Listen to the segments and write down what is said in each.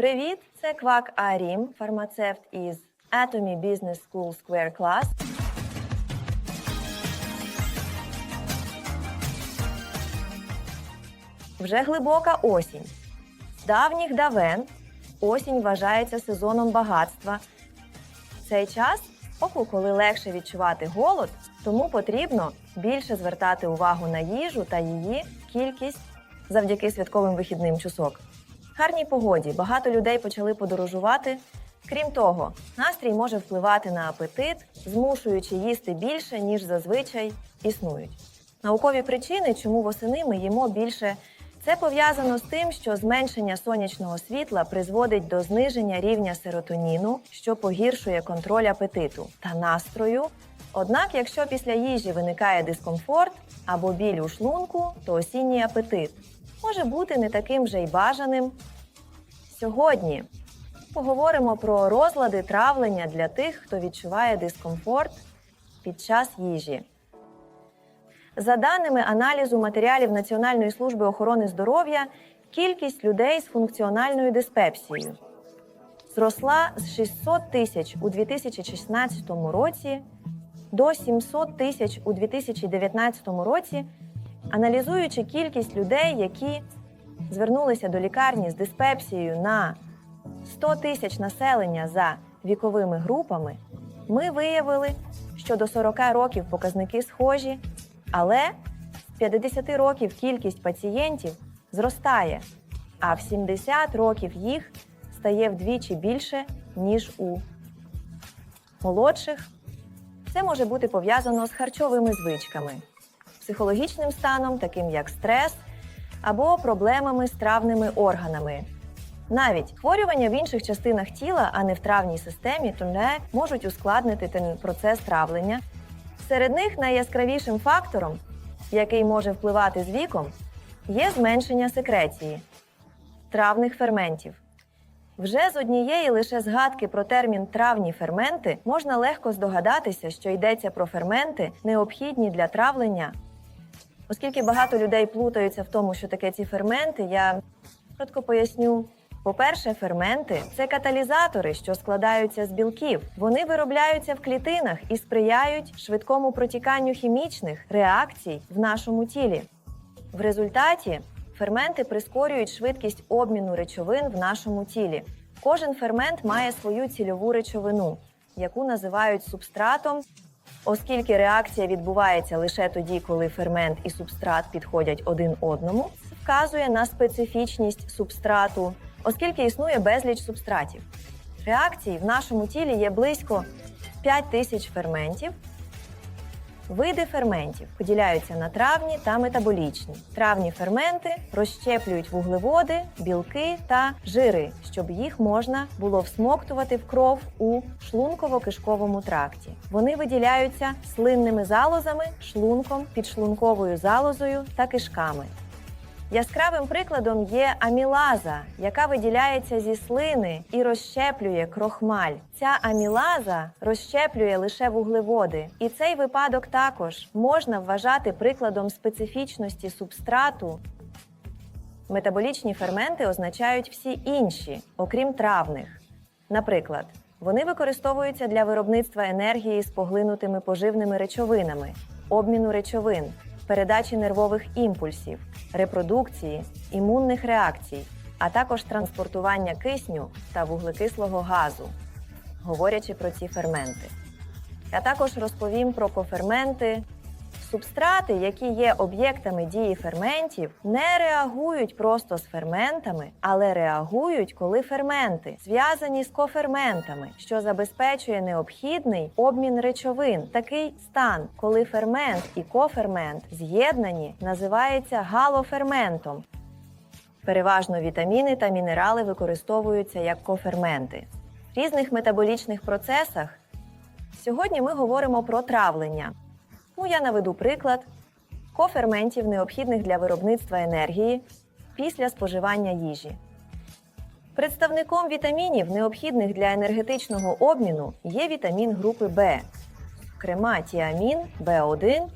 Привіт! Це Квак Арім, фармацевт із Atomy Business School Square Class. Вже глибока осінь. З давніх давен осінь вважається сезоном багатства. Цей час оку, коли легше відчувати голод, тому потрібно більше звертати увагу на їжу та її кількість завдяки святковим вихідним часок. Гарній погоді багато людей почали подорожувати. Крім того, настрій може впливати на апетит, змушуючи їсти більше, ніж зазвичай існують. Наукові причини, чому восени ми їмо більше, це пов'язано з тим, що зменшення сонячного світла призводить до зниження рівня серотоніну, що погіршує контроль апетиту та настрою. Однак, якщо після їжі виникає дискомфорт або біль у шлунку, то осінній апетит може бути не таким же й бажаним. Сьогодні поговоримо про розлади травлення для тих, хто відчуває дискомфорт під час їжі. За даними аналізу матеріалів Національної служби охорони здоров'я, кількість людей з функціональною диспепсією зросла з 600 тисяч у 2016 році до 700 тисяч у 2019 році, аналізуючи кількість людей, які звернулися до лікарні з диспепсією на 100 тисяч населення за віковими групами, ми виявили, що до 40 років показники схожі, але з 50 років кількість пацієнтів зростає, а в 70 років їх стає вдвічі більше, ніж у молодших. Це може бути пов'язано з харчовими звичками, психологічним станом, таким як стрес, або проблемами з травними органами. Навіть хворювання в інших частинах тіла, а не в травній системі, то не можуть ускладнити процес травлення. Серед них найяскравішим фактором, який може впливати з віком, є зменшення секреції травних ферментів. Вже з однієї лише згадки про термін травні ферменти можна легко здогадатися, що йдеться про ферменти, необхідні для травлення. Оскільки багато людей плутаються в тому, що таке ці ферменти, я коротко поясню. По-перше, ферменти це каталізатори, що складаються з білків. Вони виробляються в клітинах і сприяють швидкому протіканню хімічних реакцій в нашому тілі. В результаті ферменти прискорюють швидкість обміну речовин в нашому тілі. Кожен фермент має свою цільову речовину, яку називають субстратом. Оскільки реакція відбувається лише тоді, коли фермент і субстрат підходять один одному, вказує на специфічність субстрату, оскільки існує безліч субстратів. Реакцій в нашому тілі є близько 5 тисяч ферментів. Види ферментів поділяються на травні та метаболічні. Травні ферменти розщеплюють вуглеводи, білки та жири, щоб їх можна було всмоктувати в кров у шлунково-кишковому тракті. Вони виділяються слинними залозами, шлунком, підшлунковою залозою та кишками. Яскравим прикладом є амілаза, яка виділяється зі слини і розщеплює крохмаль. Ця амілаза розщеплює лише вуглеводи, і цей випадок також можна вважати прикладом специфічності субстрату. Метаболічні ферменти означають всі інші, окрім травних. Наприклад, вони використовуються для виробництва енергії з поглинутими поживними речовинами, обміну речовин, передачі нервових імпульсів, репродукції, імунних реакцій, а також транспортування кисню та вуглекислого газу, говорячи про ці ферменти. Я також розповім про коферменти. Субстрати, які є об'єктами дії ферментів, не реагують просто з ферментами, але реагують, коли ферменти зв'язані з коферментами, що забезпечує необхідний обмін речовин. Такий стан, коли фермент і кофермент з'єднані, називається галоферментом. Переважно вітаміни та мінерали використовуються як коферменти. В різних метаболічних процесах сьогодні ми говоримо про травлення. Ну, я наведу приклад коферментів, необхідних для виробництва енергії після споживання їжі. Представником вітамінів, необхідних для енергетичного обміну, є вітамін групи В, зокрема тіамін, В1.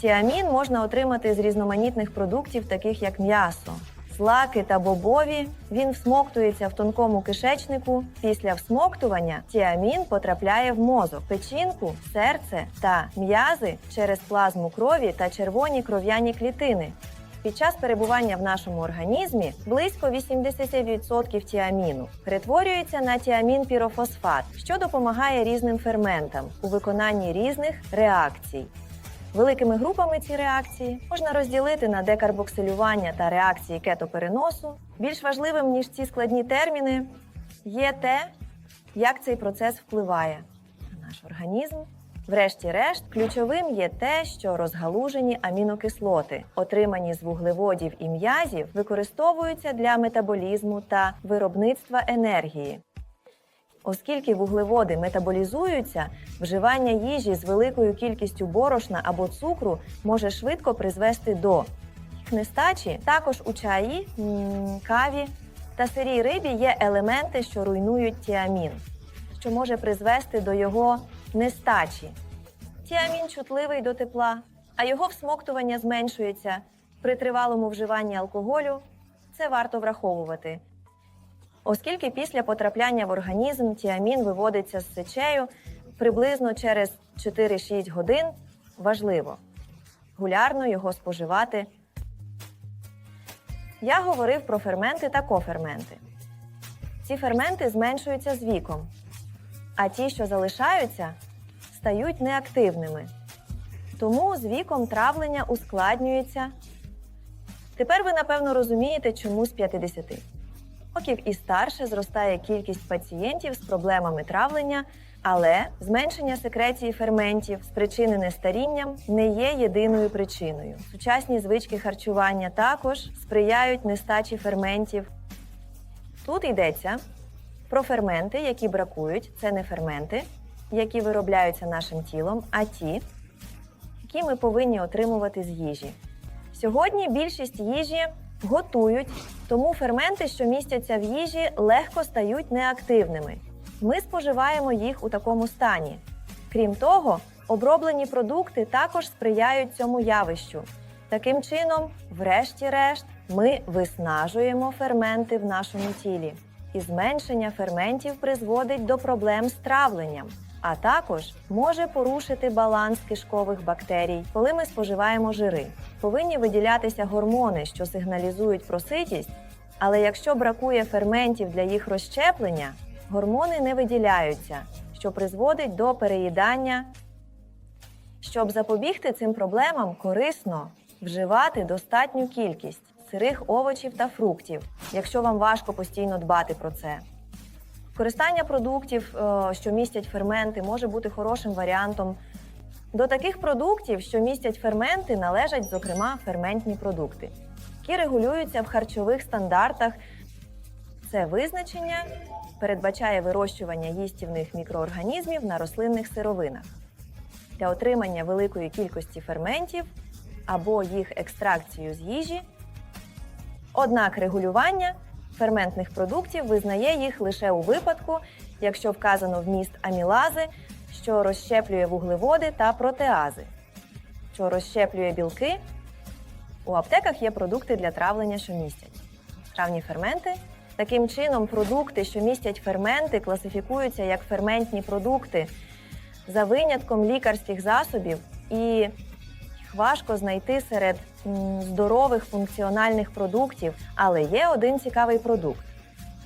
Тіамін можна отримати з різноманітних продуктів, таких як м'ясо, злаки та бобові, він всмоктується в тонкому кишечнику. Після всмоктування тіамін потрапляє в мозок, печінку, серце та м'язи через плазму крові та червоні кров'яні клітини. Під час перебування в нашому організмі близько 80% тіаміну перетворюється на тіамін-пірофосфат, що допомагає різним ферментам у виконанні різних реакцій. Великими групами ці реакції можна розділити на декарбоксилювання та реакції кетопереносу. Більш важливим ніж ці складні терміни є те, як цей процес впливає на наш організм. Врешті-решт, ключовим є те, що розгалужені амінокислоти, отримані з вуглеводів і м'язів, використовуються для метаболізму та виробництва енергії. Оскільки вуглеводи метаболізуються, вживання їжі з великою кількістю борошна або цукру може швидко призвести до їх нестачі. Також у чаї, каві та сирій рибі є елементи, що руйнують тіамін, що може призвести до його нестачі. Тіамін чутливий до тепла, а його всмоктування зменшується при тривалому вживанні алкоголю. Це варто враховувати. Оскільки після потрапляння в організм тіамін виводиться з сечею приблизно через 4-6 годин, важливо регулярно його споживати. Я говорив про ферменти та коферменти. Ці ферменти зменшуються з віком, а ті, що залишаються, стають неактивними. Тому з віком травлення ускладнюється. Тепер ви напевно розумієте, чому з 50 років і старше зростає кількість пацієнтів з проблемами травлення, але зменшення секреції ферментів, спричинене старінням, не є єдиною причиною. Сучасні звички харчування також сприяють нестачі ферментів. Тут йдеться про ферменти, які бракують. Це не ферменти, які виробляються нашим тілом, а ті, які ми повинні отримувати з їжі. Сьогодні більшість їжі готують, тому ферменти, що містяться в їжі, легко стають неактивними. Ми споживаємо їх у такому стані. Крім того, оброблені продукти також сприяють цьому явищу. Таким чином, врешті-решт, ми виснажуємо ферменти в нашому тілі, і зменшення ферментів призводить до проблем з травленням, а також може порушити баланс кишкових бактерій, коли ми споживаємо жири. Повинні виділятися гормони, що сигналізують про ситість, але якщо бракує ферментів для їх розщеплення, гормони не виділяються, що призводить до переїдання. Щоб запобігти цим проблемам, корисно вживати достатню кількість сирих овочів та фруктів, якщо вам важко постійно дбати про це. Використання продуктів, е, що містять ферменти, може бути хорошим варіантом. До таких продуктів, що містять ферменти, належать, зокрема, ферментні продукти, які регулюються в харчових стандартах. Це визначення передбачає вирощування їстівних мікроорганізмів на рослинних сировинах для отримання великої кількості ферментів або їх екстракцію з їжі. Однак регулювання ферментних продуктів визнає їх лише у випадку, якщо вказано вміст амілази, що розщеплює вуглеводи та протеази, що розщеплює білки. У аптеках є продукти для травлення, що містять травні ферменти. Таким чином, продукти, що містять ферменти, класифікуються як ферментні продукти за винятком лікарських засобів, і їх важко знайти серед здорових функціональних продуктів. Але є один цікавий продукт,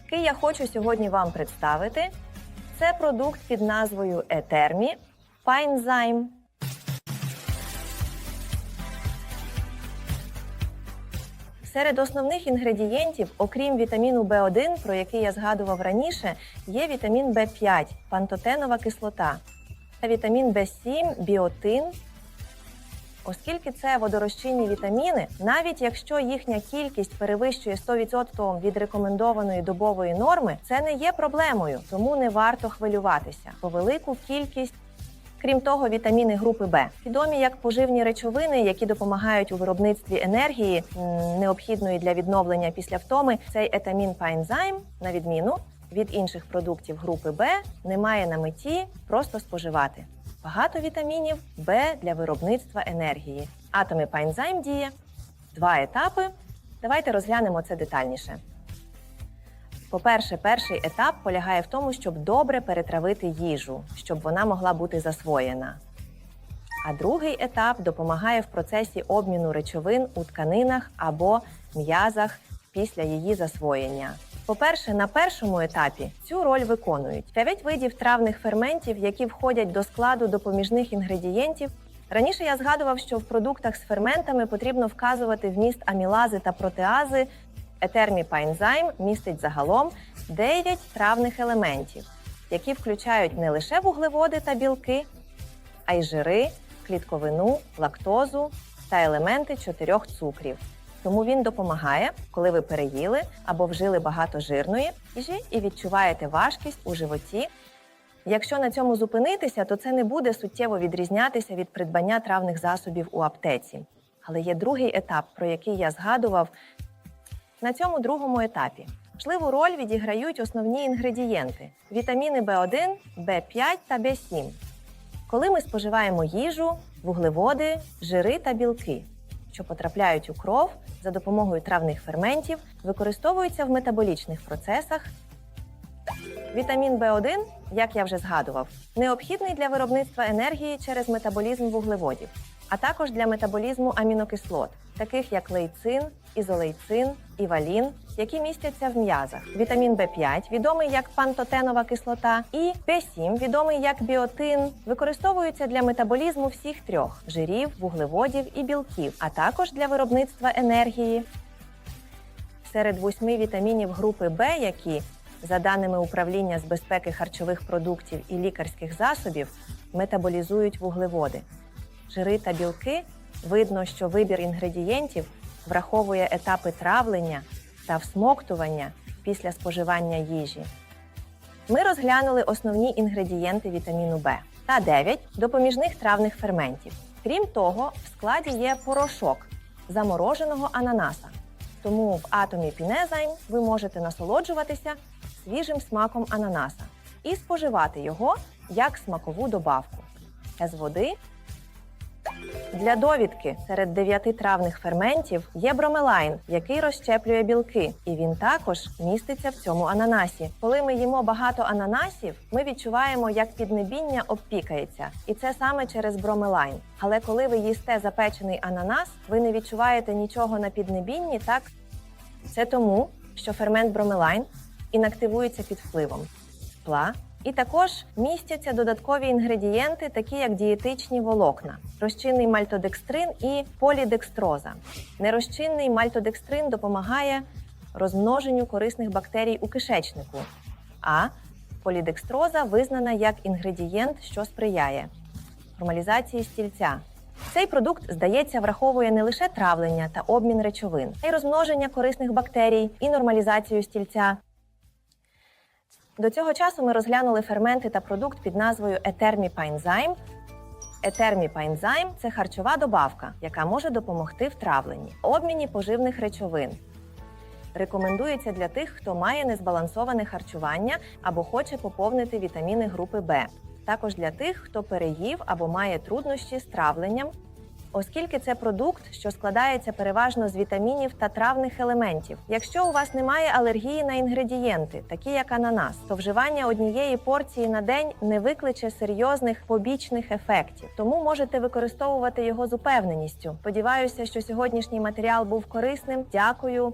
який я хочу сьогодні вам представити. Це продукт під назвою Етермі Пайнзайм. Серед основних інгредієнтів, окрім вітаміну В1, про який я згадував раніше, є вітамін В5, пантотенова кислота, та вітамін В7, біотин. Оскільки це водорозчинні вітаміни, навіть якщо їхня кількість перевищує 100% від рекомендованої добової норми, це не є проблемою, тому не варто хвилюватися. По велику кількість Крім того, вітаміни групи Б відомі як поживні речовини, які допомагають у виробництві енергії, необхідної для відновлення після втоми. Цей етамін пайнзайм, на відміну від інших продуктів групи Б, не має на меті просто споживати. Багато вітамінів Б для виробництва енергії. Атоми пайнзайм діє два етапи Давайте розглянемо це детальніше. По-перше, перший етап полягає в тому, щоб добре перетравити їжу, щоб вона могла бути засвоєна. А другий етап допомагає в процесі обміну речовин у тканинах або м'язах після її засвоєння. По-перше, на першому етапі цю роль виконують 9 видів травних ферментів, які входять до складу допоміжних інгредієнтів. Раніше я згадував, що в продуктах з ферментами потрібно вказувати вміст амілази та протеази. Етерміпаензайм містить загалом 9 травних елементів, які включають не лише вуглеводи та білки, а й жири, клітковину, лактозу та елементи чотирьох цукрів. Тому він допомагає, коли ви переїли або вжили багато жирної їжі і відчуваєте важкість у животі. Якщо на цьому зупинитися, то це не буде суттєво відрізнятися від придбання травних засобів у аптеці. Але є другий етап, про який я згадував на цьому другому етапі. Важливу роль відіграють основні інгредієнти: вітаміни В1, В5 та В7. Коли ми споживаємо їжу, вуглеводи, жири та білки, що потрапляють у кров за допомогою травних ферментів, використовуються в метаболічних процесах. Вітамін В1, як я вже згадував, необхідний для виробництва енергії через метаболізм вуглеводів, а також для метаболізму амінокислот, таких як лейцин, ізолейцин і валін, які містяться в м'язах. Вітамін В5, відомий як пантотенова кислота, і В7, відомий як біотин, використовуються для метаболізму всіх трьох жирів, вуглеводів і білків, а також для виробництва енергії. Серед восьми вітамінів групи Б, які, за даними управління з безпеки харчових продуктів і лікарських засобів, метаболізують вуглеводи. Жири та білки видно, що вибір інгредієнтів враховує етапи травлення та всмоктування після споживання їжі. Ми розглянули основні інгредієнти вітаміну В та 9 допоміжних травних ферментів. Крім того, в складі є порошок замороженого ананаса. Тому в атомі Пінезайм ви можете насолоджуватися свіжим смаком ананаса і споживати його як смакову добавку з води. Для довідки серед дев'яти травних ферментів є бромелайн, який розщеплює білки, і він також міститься в цьому ананасі. Коли ми їмо багато ананасів, ми відчуваємо, як піднебіння обпікається, і це саме через бромелайн. Але коли ви їсте запечений ананас, ви не відчуваєте нічого на піднебінні, так це тому, що фермент бромелайн інактивується під впливом тепла. І також містяться додаткові інгредієнти, такі як дієтичні волокна, розчинний мальтодекстрин і полідекстроза. Нерозчинний мальтодекстрин допомагає розмноженню корисних бактерій у кишечнику, а полідекстроза визнана як інгредієнт, що сприяє нормалізації стільця. Цей продукт, здається, враховує не лише травлення та обмін речовин, а й розмноження корисних бактерій і нормалізацію стільця. До цього часу ми розглянули ферменти та продукт під назвою Етерміпайнзайм. Етерміпайнзайм – це харчова добавка, яка може допомогти в травленні, обміні поживних речовин. Рекомендується для тих, хто має незбалансоване харчування або хоче поповнити вітаміни групи Б. Також для тих, хто переїв або має труднощі з травленням, оскільки це продукт, що складається переважно з вітамінів та травних елементів. Якщо у вас немає алергії на інгредієнти, такі як ананас, то вживання однієї порції на день не викличе серйозних побічних ефектів, тому можете використовувати його з упевненістю. Сподіваюся, що сьогоднішній матеріал був корисним. Дякую.